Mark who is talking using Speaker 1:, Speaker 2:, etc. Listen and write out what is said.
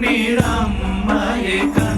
Speaker 1: உன்னிடம் மயக்கம்